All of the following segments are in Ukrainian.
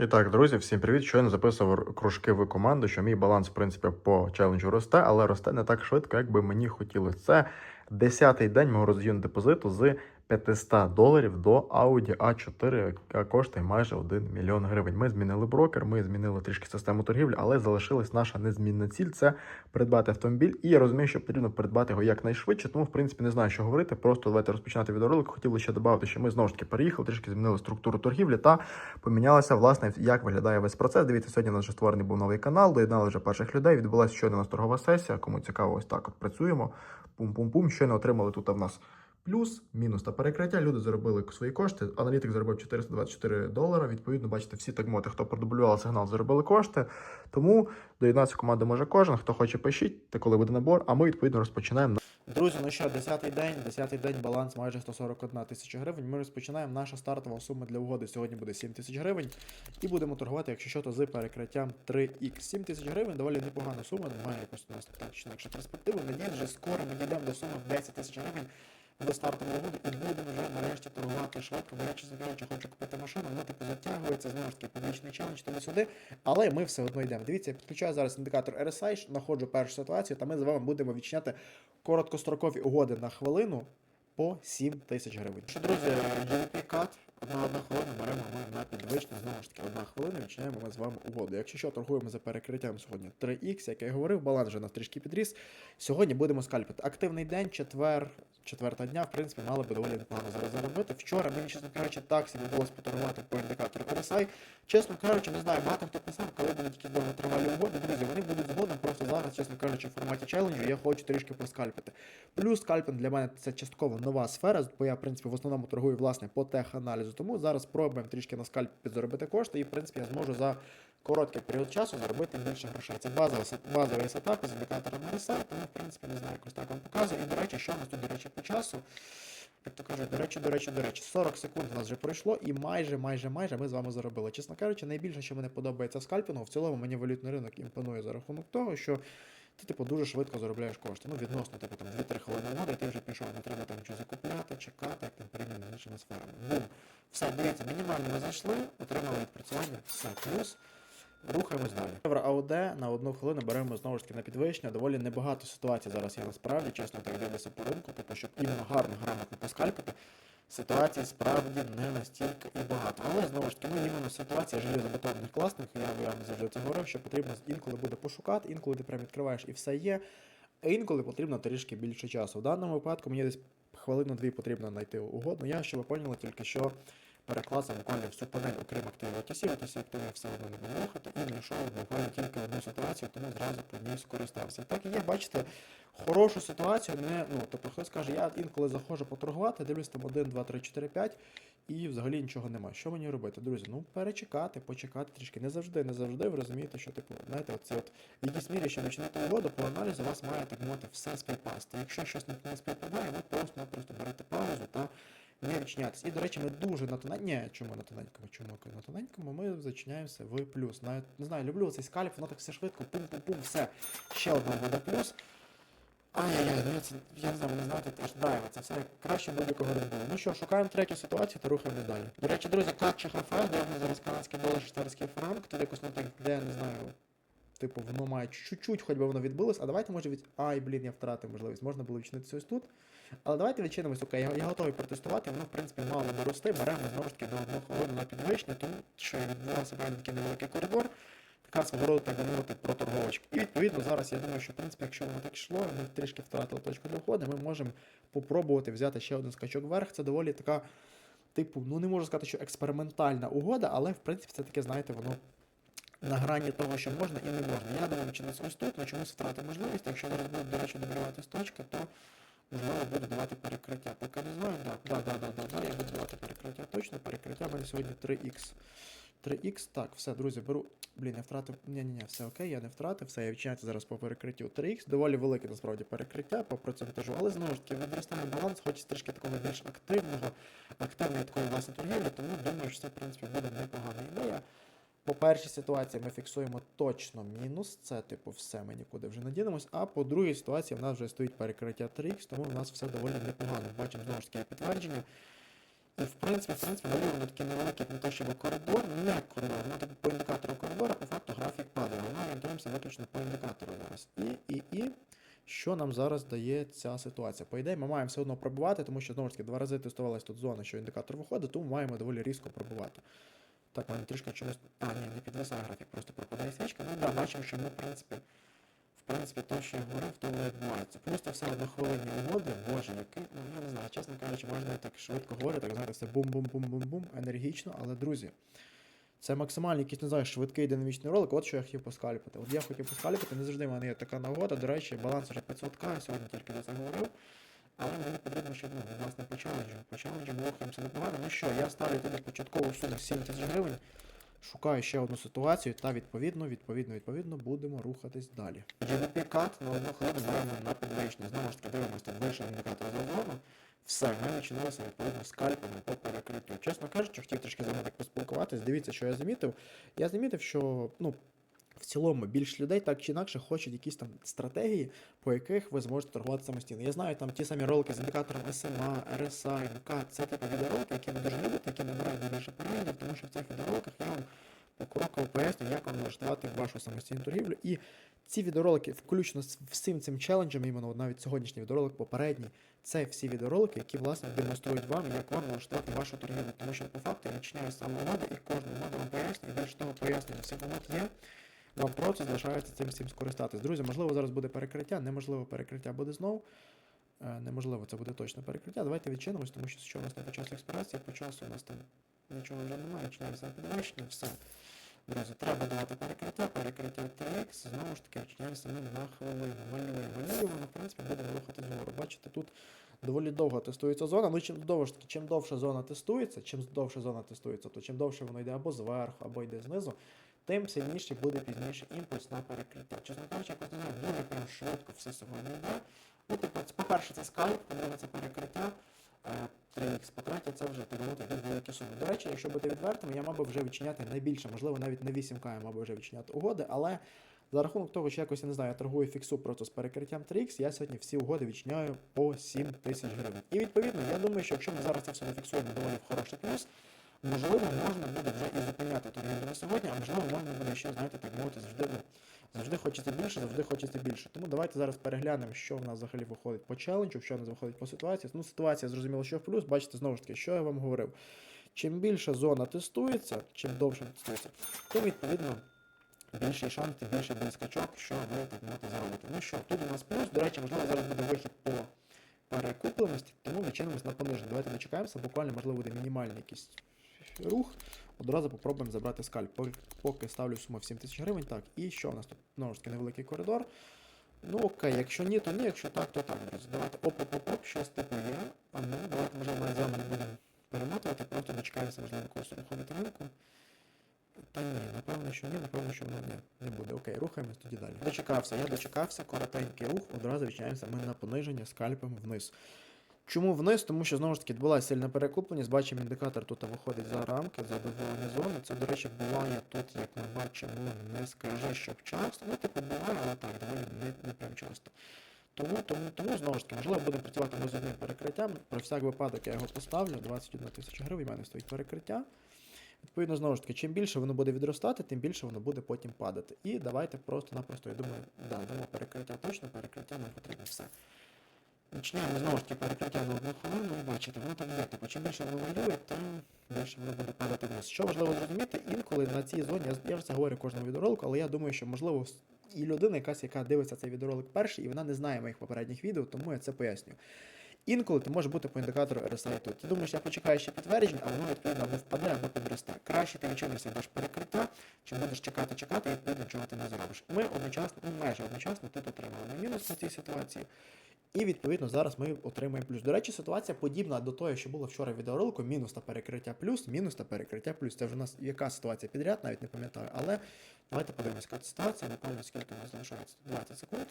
І так, друзі, всім привіт. Щойно записував кружки в команду, що мій баланс, в принципі, по челенджу росте, але росте не так швидко, як би мені хотілося. Це 10-й день мого роз'єму депозиту з 500 доларів до Audi A4, яка коштує майже 1 мільйон гривень. Ми змінили брокер, ми змінили трішки систему торгівлі, але залишилась наша незмінна ціль це придбати автомобіль. І я розумію, що потрібно придбати його якнайшвидше, тому в принципі не знаю, що говорити. Просто давайте розпочинати відеоролик. Хотіли ще додати, що ми знову ж таки переїхали, трішки змінили структуру торгівлі та помінялося власне, як виглядає весь процес. Дивіться, сьогодні у нас вже створений був новий канал, доєднали вже перших людей. Відбулася щойно у нас торгова сесія. Кому цікаво, ось так от працюємо. Пум-пум-пум. Щойно отримали тут в нас плюс, мінус та перекриття. Люди заробили свої кошти. Аналітик заробив 424 долара. Відповідно, бачите, всі тагмоти, хто продублював сигнал, заробили кошти. Тому доєднатися в команду може кожен. Хто хоче, пишіть, та коли буде набор. А ми відповідно розпочинаємо. Друзі, ну що, 10-й день, 10-й день, баланс майже 141 тисяча гривень. Ми розпочинаємо. Наша стартова сума для угоди сьогодні буде 7 тисяч гривень. І будемо торгувати, якщо що, то з перекриттям 3х. 7 тисяч гривень доволі непогана сума, немає якось у нас інакше перспективи. Надіюсь, вже скоро ми дійдемо до суми в 10 тисяч гривень до стартової угоди і будемо вже нарешті торгувати я, чесно кажучи, хочу купити машину, воно типу затягується, знову ж таки, публічний челендж тому сюди. Але ми все одно йдемо. Дивіться, я підключаю зараз індикатор RSI, знаходжу першу ситуацію, та ми з вами будемо відчиняти короткострокові угоди на хвилину по 7 тисяч гривень. Що, друзі, GDP кат на одну хвилину беремо ми на підвищення, знову ж таки, одна хвилина відчиняємо ми з вами угоду. Якщо що, торгуємо за перекриттям сьогодні 3х, як я і говорив, баланс вже на трішки підріс. Сьогодні будемо скальпити. Активний день, четвер, четверта дня, в принципі, мали би доволі непогано зараз заробити. Вчора мені, чесно кажучи, так собі вдалося поторгувати по індикатору RSI. Чесно кажучи, не знаю, багато хто писав, коли будуть такі довготривалі угоди. Друзі, вони будуть згодом, просто зараз, чесно кажучи, в форматі челенджу я хочу трішки поскальпити. Плюс скальпинг для мене це частково нова сфера, бо я, в принципі, в основному торгую власне по теханалізу. Тому зараз спробуємо трішки на скальп підзаробити кошти, і, в принципі, я зможу за короткий період часу заробити більше грошей. Це базовий, базовий сетап з індикатором RSI, тому, в принципі, не знаю, якось так вам показую. І, до речі, що у нас тут, до речі, по часу. Як то кажуть, до речі, до речі, до речі, 40 секунд у нас вже пройшло, і майже, майже, майже ми з вами заробили. Чесно кажучи, найбільше, що мені подобається в скальпінгу, в цілому мені валютний ринок імпонує за рахунок того, що ти, типу, дуже швидко заробляєш кошти. Ну, відносно, типу, там 2-3 хвилини моди, і ти вже пішов, не треба там нічого закупляти, чекати, як там порівняно з іншими сферами. Бум. Все, дивіться, мінімально ми зайшли, отримали відпрацювання, все, плюс. Рухаємось далі. Євро АУД на одну хвилину беремо знову ж таки на підвищення. Доволі небагато ситуацій зараз є насправді, чесно так дивлюся по ринку, типу, щоб іменно гарно, грамотно поскальпити. Ситуацій справді не настільки і багато. Але знову ж таки, ну іменно ситуація железобетонних класних, я вам завжди це говорив, що потрібно інколи буде пошукати, інколи ти прям відкриваєш і все є. А інколи потрібно трішки більше часу. В даному випадку мені десь хвилину-дві потрібно знайти угодно. Я ще ви поняли тільки, що перекласив буквально всю панель, окрім активів OTC, OTC активи все одно не було рухати, і знайшов буквально тільки одну ситуацію, тому зразу по ній скористався. Так і є, бачите, хорошу ситуацію, не, ну, тобто хтось каже, я інколи заходжу поторгувати, дивлюсь там 1, 2, 3, 4, 5, і взагалі нічого немає. Що мені робити? Друзі, ну перечекати, почекати трішки. Не завжди, не завжди. Ви розумієте, що типу, знаєте, оці от в якійсь мірі, що починати угоду, по аналізу у вас має так мовити все співпасти. Якщо щось не співпадає, ви просто-напросто берете паузу та не відчинятись. І, до речі, ми дуже на тоненькому. Ні, чому на тоненькому? Чому на тоненькому ми зачиняємося в плюс. Навіть не знаю, люблю цей скальп, воно так все швидко, пум-пум-пум, все. Ще одна буде плюс. Ай-яй-яй, ну це, я не знаю, не знаєте, теж драйва, це все краще будь-якого ринку. Ну що, шукаємо третю ситуацію та рухаємо далі. До речі, друзі, как ЧХФ, де в зараз канадський долар, швейцарський франк, тут якось не так, де, я не знаю, типу, воно має чуть-чуть, хоч би воно відбилось, а давайте, може, від... Ай, блін, я втратив можливість, можна було відчинитися ось тут. Але давайте відчинимось, окей, я, я готовий протестувати, воно, в принципі, мало би рости, беремо знову ж таки до одного підвищення, тому що відбувався певний такий невеликий коридор, така свого так би мовити, проторговочка. І відповідно зараз я думаю, що в принципі, якщо воно так йшло, ми трішки втратили точку для входу, ми можемо попробувати взяти ще один скачок вверх. Це доволі така, типу, ну не можу сказати, що експериментальна угода, але в принципі це таке, знаєте, воно. На грані того, що можна і не можна. Я думаю, чи ось тут, чомусь втратив можливість. Якщо зараз буде, до речі, добривати з точки, то можливо буду давати перекриття. Поки не знаю, так, да, да, да, да, да, я буду давати перекриття точно. Перекриття в мене сьогодні 3х. 3х, так, все, друзі, беру. Блін, я втратив. Ні, ні, ні, все окей, я не втратив, все, я відчиняюся зараз по перекриттю 3х. Доволі велике насправді перекриття по процентажу, але знову ж таки відростає баланс, хочеться трішки такого більш активного, активної такої власне торгівлі, тому думаю, що це, в принципі, буде непогана ідея. По першій ситуації ми фіксуємо точно мінус, це типу все, ми нікуди вже не дінемось. А по другій ситуації в нас вже стоїть перекриття 3х, тому в нас все доволі непогано. Бачимо знову ж таки підтвердження. І в принципі, в принципі, далі воно таке невеликий, не те, щоб коридор, не коридор, воно так по індикатору коридора, по факту графік падає. Ми орієнтуємося виключно по індикатору зараз. І, і, і. Що нам зараз дає ця ситуація? По ідеї, ми маємо все одно пробувати, тому що знову ж таки два рази тестувалась тут зона, що індикатор виходить, тому маємо доволі різко пробувати. Так, мене трішки чомусь. А, ні, не підвисає графік, просто пропадає свічка. Ну да, бачимо, що ми, в принципі, в принципі, то, що я говорив, то не відбувається. Просто все однохвилинні угоди, боже, який, ну я не знаю, чесно кажучи, можна так швидко говорити, так знаєте, все бум-бум-бум-бум-бум, енергічно, але друзі. Це максимальний якийсь, не знаю, швидкий динамічний ролик. От що я хотів поскаліпати. От я хотів поскаліпати, не завжди в мене є така нагода. До речі, баланс вже 500к, я сьогодні тільки за це говорив. Але мені потрібно, щоб ну, власне по челенджу. По челенджу ми рухаємося непогано. Ну що, я ставлю туди початкову суму 7 тисяч гривень. Шукаю ще одну ситуацію та відповідно, відповідно, відповідно будемо рухатись далі. GDP кат на одну хвилину беремо на підвищення. Знову ж таки дивимося, тут вийшов індикатор за зону. Все, ми починалися відповідно скальпами по перекриттю. Чесно кажучи, хотів трішки з вами так поспілкуватись. Дивіться, що я замітив. Я замітив, що ну. В цілому більш людей так чи інакше хочуть якісь там стратегії, по яких ви зможете торгувати самостійно. Я знаю там ті самі ролики з індикатором SMA, RSI, MK, це типу відеоролики, які ви дуже любите, які набирають найбільше переглядів, тому що в цих відеороликах я вам покроково поясню, як вам налаштувати вашу самостійну торгівлю. І ці відеоролики, включно з всім цим челенджем, іменно навіть сьогоднішній відеоролик, попередній, це всі відеоролики, які власне демонструють вам, як вам налаштувати вашу торгівлю. Тому що по факту я починаю з самого і кожну моду вам пояснюю, і більше того всі помот є. Вам просто залишається цим всім скористатись. Друзі, можливо, зараз буде перекриття, неможливо перекриття буде знов. Е, Неможливо, це буде точно перекриття. Давайте відчинимось, тому що що у нас не по часу експірації, по часу у нас там нічого вже немає, починається підвищення, все. Друзі, треба давати перекриття, перекриття TX, знову ж таки відчиняємося ми на хвилину. Малюємо, малюємо, в принципі, будемо рухати згору. Бачите, тут доволі довго тестується зона. Ну, чим довше чим довше зона тестується, чим довше зона тестується, то чим довше воно йде або зверху, або йде знизу, тим сильніший буде пізніше імпульс на перекриття. Чесно кажучи, якось не знаю, дуже прям швидко все сьогодні йде. Ну, типу, по-перше, це скайп, по-друге, це перекриття. е, 3х, по-третє, це вже переводи йдуть великі суми. До речі, якщо бути відвертим, я мав би вже відчиняти найбільше, можливо, навіть не 8К я мав би вже відчиняти угоди, але за рахунок того, що якось я не знаю, я торгую фіксу просто з перекриттям 3х, я сьогодні всі угоди відчиняю по 7 тисяч гривень. І відповідно, я думаю, що якщо ми зараз це все зафіксуємо доволі в хороший плюс, можливо, можна буде вже і зупиняти торгівлю на сьогодні, а можливо, можна буде ще, знаєте, так мовити, завжди, ну, завжди хочеться більше, завжди хочеться більше. Тому давайте зараз переглянемо, що в нас взагалі виходить по челенджу, що в нас виходить по ситуації. Ну, ситуація зрозуміло, що в плюс. Бачите, знову ж таки, що я вам говорив. Чим більше зона тестується, чим довше тестується, тим відповідно більший шанс, більше буде скачок, що ви так можете заробити. Ну що, тут у нас плюс. До речі, можливо, зараз буде вихід по перекупленості, тому відчинимось на пониження. Давайте дочекаємося, буквально, можливо, буде мінімальний якийсь рух. Одразу попробуємо забрати скальп. Поки- ставлю суму в 7 тисяч гривень. Так, і що у нас тут? Знову ж таки, невеликий коридор. Ну окей, якщо ні, то ні, якщо так, то так, друзі. Давайте оп-оп-оп, щось типу є. А ну, давайте, можливо, навіть з вами не будемо перемотувати, просто дочекаємося, можливо, якогось руховити ринку. Та ні, напевно, що ні, напевно, що воно не, не буде. Окей, рухаємось тоді далі. Дочекався, я дочекався, коротенький рух, одразу відчиняємося ми на пониження скальпом вниз. Чому вниз? Тому що знову ж таки відбулася сильна перекупленість. Бачимо, індикатор тут виходить за рамки, за добування зони. Це, до речі, буває тут, як ми бачимо, не скажи, щоб часто. Ну, типу, буває, але так, доволі не, не прям часто. Тому, тому, тому, знову ж таки, можливо, будемо працювати ми з одним перекриттям. Про всяк випадок я його поставлю. 21 тисяча гривень, в мене стоїть перекриття. Відповідно, знову ж таки, чим більше воно буде відростати, тим більше воно буде потім падати. І давайте просто-напросто, я думаю, да, дамо перекриття точно, перекриття нам потрібно все. Починаємо знову ж таки перекриття на одну хвилину, і бачите, воно так йде. Типу, чим більше воно малює, тим більше воно буде падати вниз. Що важливо зрозуміти, інколи на цій зоні, я, вже це говорю кожному відеоролику, але я думаю, що можливо і людина якась, яка дивиться цей відеоролик перший, і вона не знає моїх попередніх відео, тому я це пояснюю. Інколи ти може бути по індикатору RSI тут. Ти думаєш, я почекаю ще підтвердження, а воно відповідно або впаде, або підросте. Краще ти відчинишся даш перекриття, чим будеш чекати, чекати, і відповідно чого ти не зробиш. Ми одночасно, ну майже одночасно тут отримали мінус на цій ситуації. І відповідно зараз ми отримаємо плюс. До речі, ситуація подібна до того, що було вчора відеоролику, мінус та перекриття плюс, мінус та перекриття плюс. Це вже у нас яка ситуація підряд, навіть не пам'ятаю. Але давайте подивимося, яка ситуація, напевно, скільки у нас залишається. 20 секунд.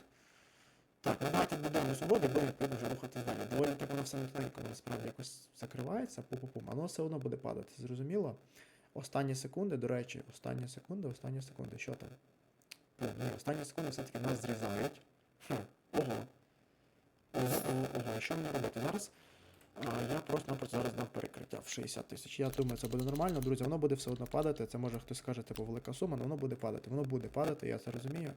Так, ну давайте будемо свободи, будемо відповідно вже рухати далі. Доволі так воно все нетленько, насправді якось закривається, пу-пу-пум, воно все одно буде падати, зрозуміло? Останні секунди, до речі, останні секунди, останні секунди, що там? О, ні, останні секунди все-таки нас зрізають. Хм, ого. Що мені робити? Зараз я просто-напросто зараз дам перекриття. в 60 тисяч. Я думаю, це буде нормально, друзі. Воно буде все одно падати. Це може хтось скаже, типу, велика сума, але воно буде падати. Воно буде падати, я це розумію.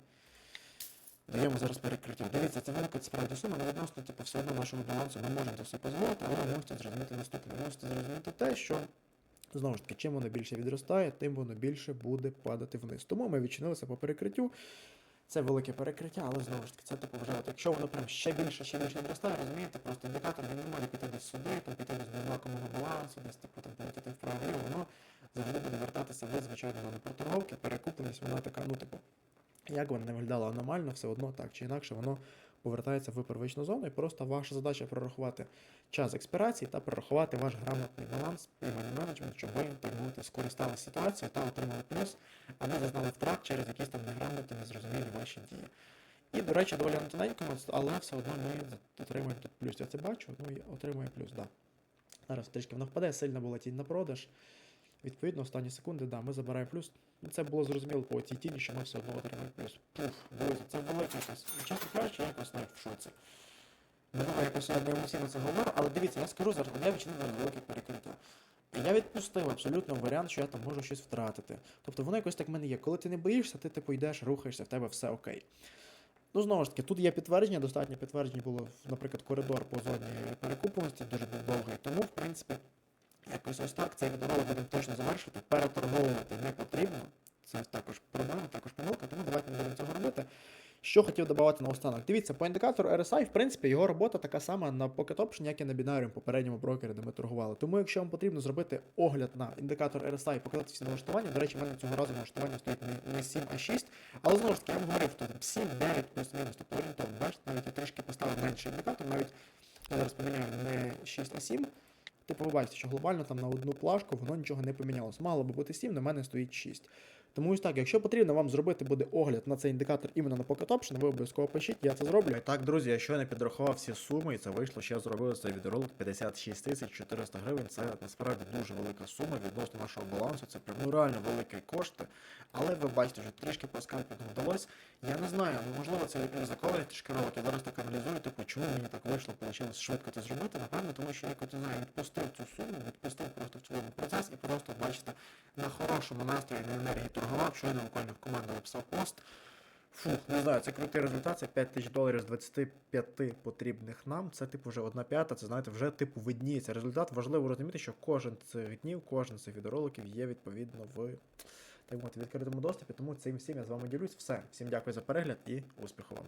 Даємо зараз перекриття. Дивіться, це велика справді сума, але відносно, типу, все одно нашого балансу ми можемо це все дозволити, але ви можете зрозуміти наступне. Ви можете зрозуміти те, що знову ж таки, чим воно більше відростає, тим воно більше буде падати вниз. Тому ми відчинилися по перекриттю. Це велике перекриття, але знову ж таки, це типу вже, якщо воно прям ще більше, ще більше зростає, розумієте, просто індикатор він не може піти десь сюди, там піти десь до знакового балансу, десь типу там полетіти вправо воно завжди буде вертатися в звичайно зону проторговки, перекупленість, вона така, ну типу, як вона не виглядала аномально, все одно так чи інакше воно повертається в первичну зону, і просто ваша задача прорахувати час експірації та прорахувати ваш грамотний баланс і менеджмент, щоб ви так мовити скористалися ситуацією та отримали плюс, а не зазнали втрат через якісь там неграмотні, незрозумілі ваші дії. І, до речі, доволі на але все одно ми отримуємо тут плюс. Я це бачу, ну і отримує плюс. Да. Зараз трішки воно впаде, сильно була тінь на продаж. Відповідно, останні секунди, да, ми забираємо плюс. Це було зрозуміло по цій тіні, що ми все одно отримаємо плюс. Пуф, друзі, це велика якась. Чесно кажучи, якось навіть в шоці. Можливо, якось я не емоційно це говорю, але дивіться, я скажу зараз, я відчинив зараз велике перекриття. Я відпустив абсолютно варіант, що я там можу щось втратити. Тобто воно якось так в мене є. Коли ти не боїшся, ти типу йдеш, рухаєшся, в тебе все окей. Ну, знову ж таки, тут є підтвердження, достатньо підтверджень було, наприклад, коридор по зоні перекупленості дуже довгий. Тому, в принципі, якось ось так цей відеоролик будемо точно завершити. Переторговувати не потрібно. Це також проблема, також помилка, тому давайте не будемо цього робити. Що хотів додавати наостанок? Дивіться, по індикатору RSI, в принципі, його робота така сама на Pocket Option, як і на бінаріум попередньому брокері, де ми торгували. Тому, якщо вам потрібно зробити огляд на індикатор RSI і показати всі налаштування, до речі, в мене цього разу налаштування стоїть не, не 7, а 6. Але знову ж таки, я вам говорив, що 7, 9 плюс-мінус, тобто орієнтовно. Бачите, навіть я трішки поставив менший індикатор, навіть зараз поміняю не 6, а 7. Типу, побачиш, що глобально там на одну плашку воно нічого не помінялось. Мало би бути 7, на мене стоїть 6. Тому ось так, якщо потрібно вам зробити буде огляд на цей індикатор іменно на Pocket ви обов'язково пишіть, я це зроблю. І Так, друзі, я щойно підрахував всі суми, і це вийшло, що я зробив цей відеоролик 56 тисяч 400 гривень. Це насправді дуже велика сума відносно нашого балансу. Це прям ну реально великі кошти. Але ви бачите, вже трішки по скальпінгу вдалося. Я не знаю, ну можливо це ризиковий трішки ролик. Я зараз так аналізую, типу, чому мені так вийшло, вийшло швидко це зробити. Напевно, тому що я не знаю, відпустив цю суму, відпустив просто в цілому процес і просто, бачите, на хорошому настрої, на енергії торгував, щойно буквально в команду написав пост. Фух, не знаю, це крутий результат, це 5 тисяч доларів з 25 потрібних нам. Це типу вже одна п'ята, це знаєте, вже типу видніється результат. Важливо розуміти, що кожен з цих днів, кожен з цих відеороликів є відповідно в так мовити, відкритому доступі. Тому цим всім я з вами ділюсь. Все. Всім дякую за перегляд і успіху вам.